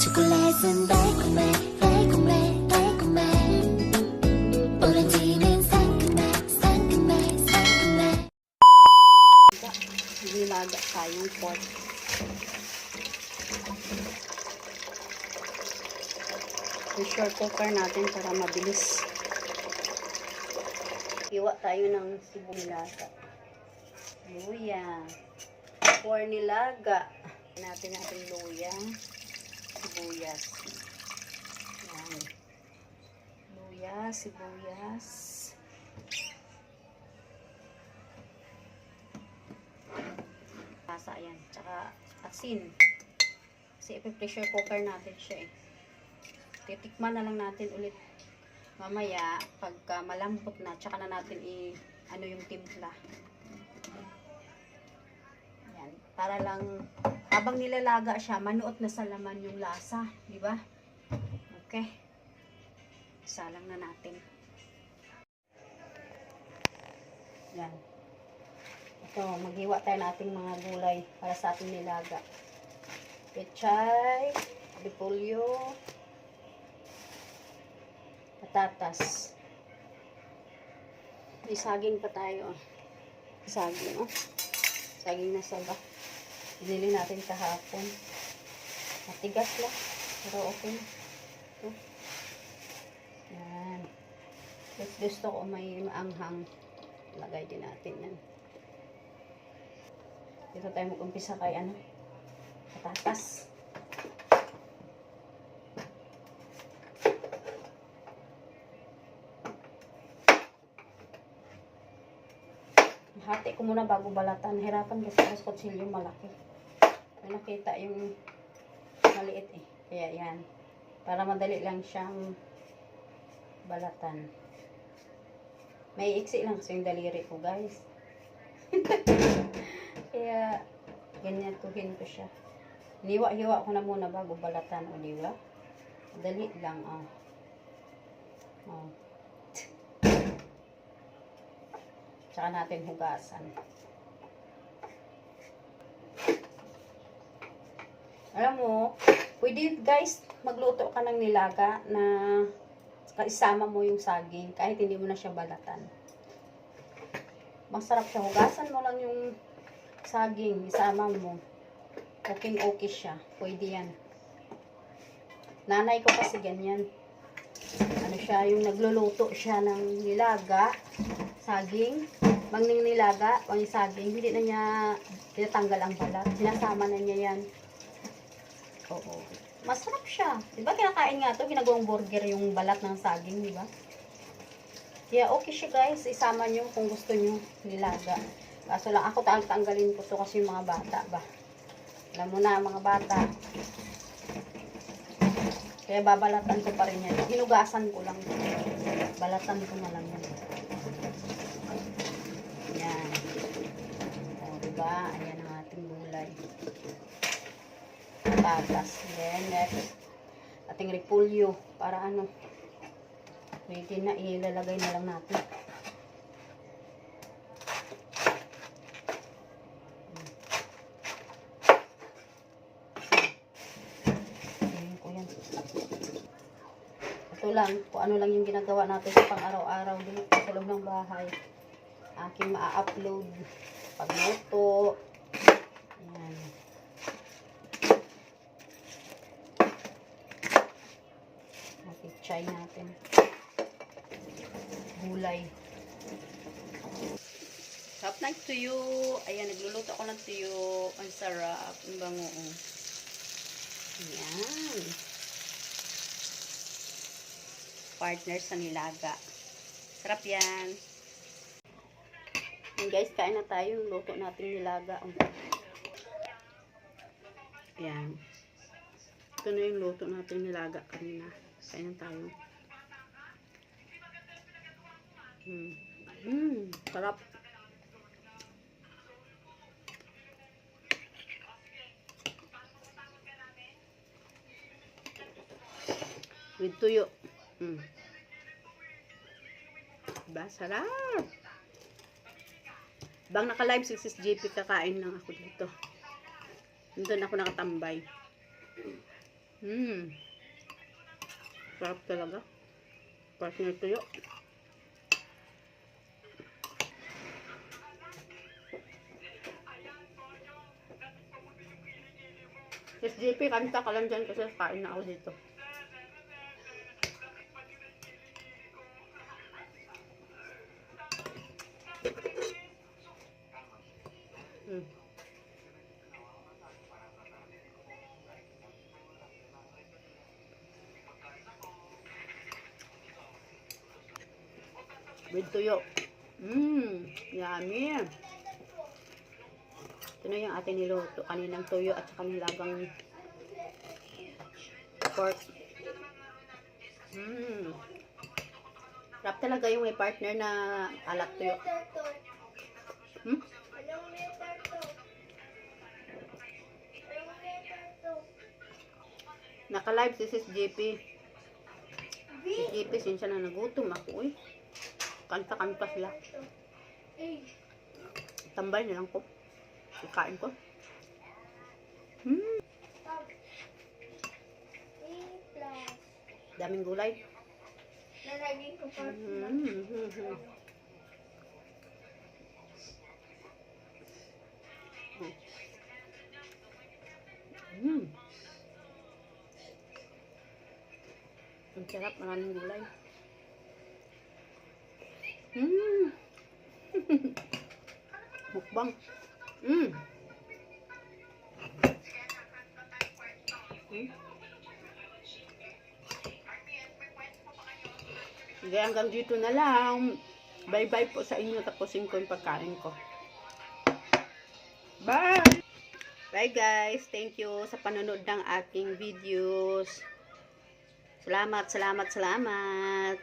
초콜릿은 달콤해 달콤해 달콤해 오렌지는 상큼해 상큼해 상큼해 Nilaga tayong pork. Pressure cooker natin para mabilis. Iwa tayo ng sibuyas. Luya. For nilaga. Natin natin luya. Sibuyas. Yan. Luya, sibuyas. Lasa yan. Tsaka asin. Kasi ipipressure cooker natin siya eh. Titikman na lang natin ulit mamaya pagka malambot na tsaka na natin i ano yung timpla. Yan. Para lang habang nilalaga siya, manuot na sa laman yung lasa. Di ba? Okay. Salang na natin. Yan. Ito, maghiwa tayo nating mga gulay para sa ating nilaga. Pechay, repolyo, patatas. May saging pa tayo. Saging, oh. Saging na saba. Binili natin kahapon. Matigas lang. Pero okay. Ito. Yan. Gusto, gusto ko may maanghang. Lagay din natin yan. Dito tayo mag-umpisa kay ano, patatas. Hati ko muna bago balatan. Hirapan kasi ang kutsilyo malaki. Nakita yung maliit eh. Kaya yan. Para madali lang siyang balatan. May iksi lang kasi yung daliri ko guys. Kaya, ganyan tuhin ko siya. Hiwa-hiwa ko na muna bago balatan o diba? Dali lang, oh. Oh. Tsaka natin hugasan. Alam mo, pwede guys, magluto ka ng nilaga na isama mo yung saging kahit hindi mo na siya balatan. Masarap siya. Hugasan mo lang yung saging, isama mo. Okay okay siya. Pwede yan. Nanay ko kasi ganyan. Ano siya, yung nagluluto siya ng nilaga, saging, mangning nilaga, o yung saging, hindi na niya tinatanggal ang balat. Sinasama na niya yan. Oo. Masarap siya. Di ba kinakain nga to, ginagawang burger yung balat ng saging, di ba? Yeah, okay siya guys. Isama nyo kung gusto nyo nilaga. Kaso lang ako tang tanggalin ko to kasi yung mga bata ba. Alam mo na mga bata. Kaya babalatan ko pa rin yan. Hinugasan ko lang. Balatan ko na lang yan. Yan. O, diba? Ayan ang ating gulay. Patatas. Then, next. Ating repulyo. Para ano. Pwede na. Ilalagay na lang natin. Ito lang, kung ano lang yung ginagawa natin sa pang-araw-araw dito sa loob ng bahay. Aking maa-upload pagluto. Ayan. Napichay natin. Gulay. Sarap ng tuyo. Ayan, nagluluto ako ng tuyo. Ang sarap. Ang bango. oh. Ayan. Partner sa nilaga. Sarap yan. Ayan guys, kain na tayo. Yung luto natin nilaga. Ayan. Ito na yung luto natin nilaga kanina. Kain tayo. Hmm. Hmm. Sarap. With tuyo. Mm. Diba? Sarap. Bang naka-live si Sis JP kakain lang ako dito. Nandun ako nakatambay. Mmm. Sarap talaga. Partner tuyo. Yes, JP, kanta ka lang dyan kasi kain na ako dito. Mm. With tuyo. Mmm, yummy. Ito na yung ating niluto. Kaninang tuyo at saka nilagang pork. Mmm. Sarap talaga yung may partner na alat tuyo. Hmm? Naka-live si Sis JP. Si JP, sinsya na nagutom ako eh. Kanta-kanta sila. Tambay na lang ko. Kain ko. Hmm, daming gulay. Nalagay ko pa. Mm, mm, mm. Mm. Ang sarap, maraming gulay. Mm. Mukbang. Mm. Mm. Sige, hanggang dito na lang. Bye-bye po sa inyo. Tapusin ko yung pagkain ko. Bye! Bye guys. Thank you sa panonood ng aking videos. Salamat, salamat, salamat.